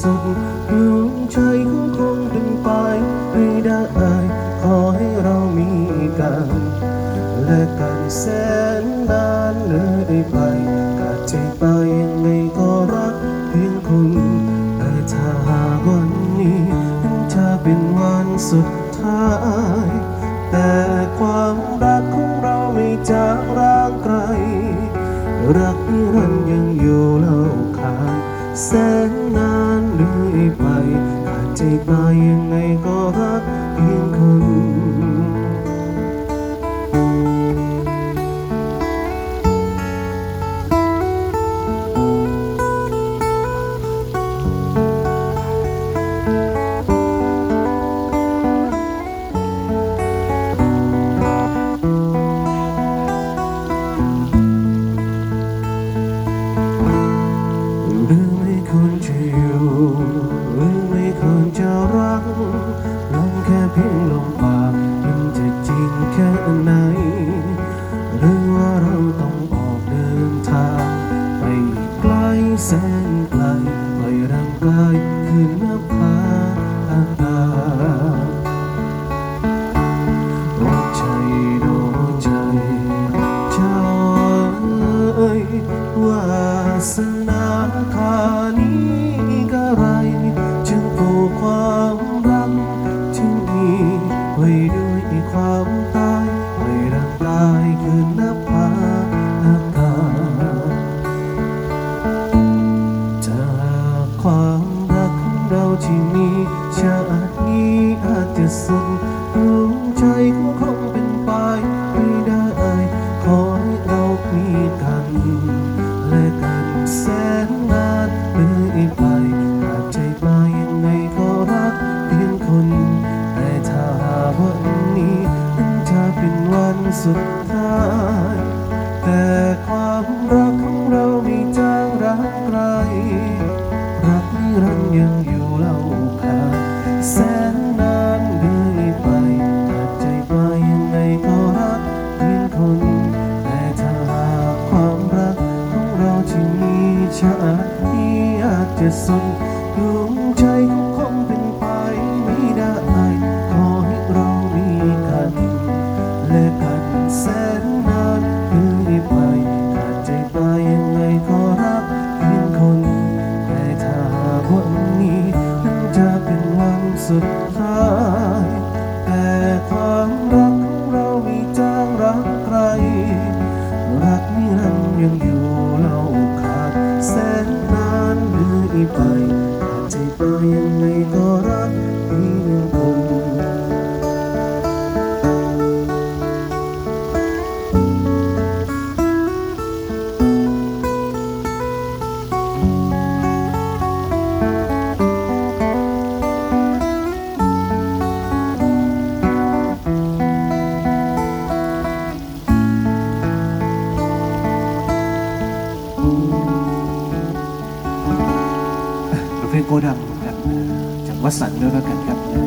สุดดวงใจของคงเป็นไปไม่ได้ขอให้เรามีกันและกันแสนนานเลยไปกาดใจไปยังไงก็รักเพียงคุณแต่ถ้าหากวันนี้มันจะเป็นวันสุดท้ายแต่ จะตายยังไงก็ ปากมันจะจริงแค่ไหน หรือว่าเราต้องออกเดินทาง ไปไกลแสนไกลปล่อยร่างกายขึ้นนภาอากาศโอ้ใจโอ้ใจเจ้าเอ้ยวาสนาคานี้ ไว้ด้วยความตายไว้ร่างกายคืนนภาอากาจากความรักของเราที่มีชาตินี้อาจจะสุดดวงใจ สุดท้าย แต่ความรักของเราไม่จางร้างไกล รักนิรันดร์ยังอยู่เล่าขาแสนนานเรื่อยไปขาดใจไปยังไงก็รักเพียงคน แต่ถ้าหากความรักของเราที่มีชาตินี้อาจจะสุดดวงใจของ ไปอาดใจไปยังไงก็ ดังครับจากวัดสันด้วยแล้วกันครับ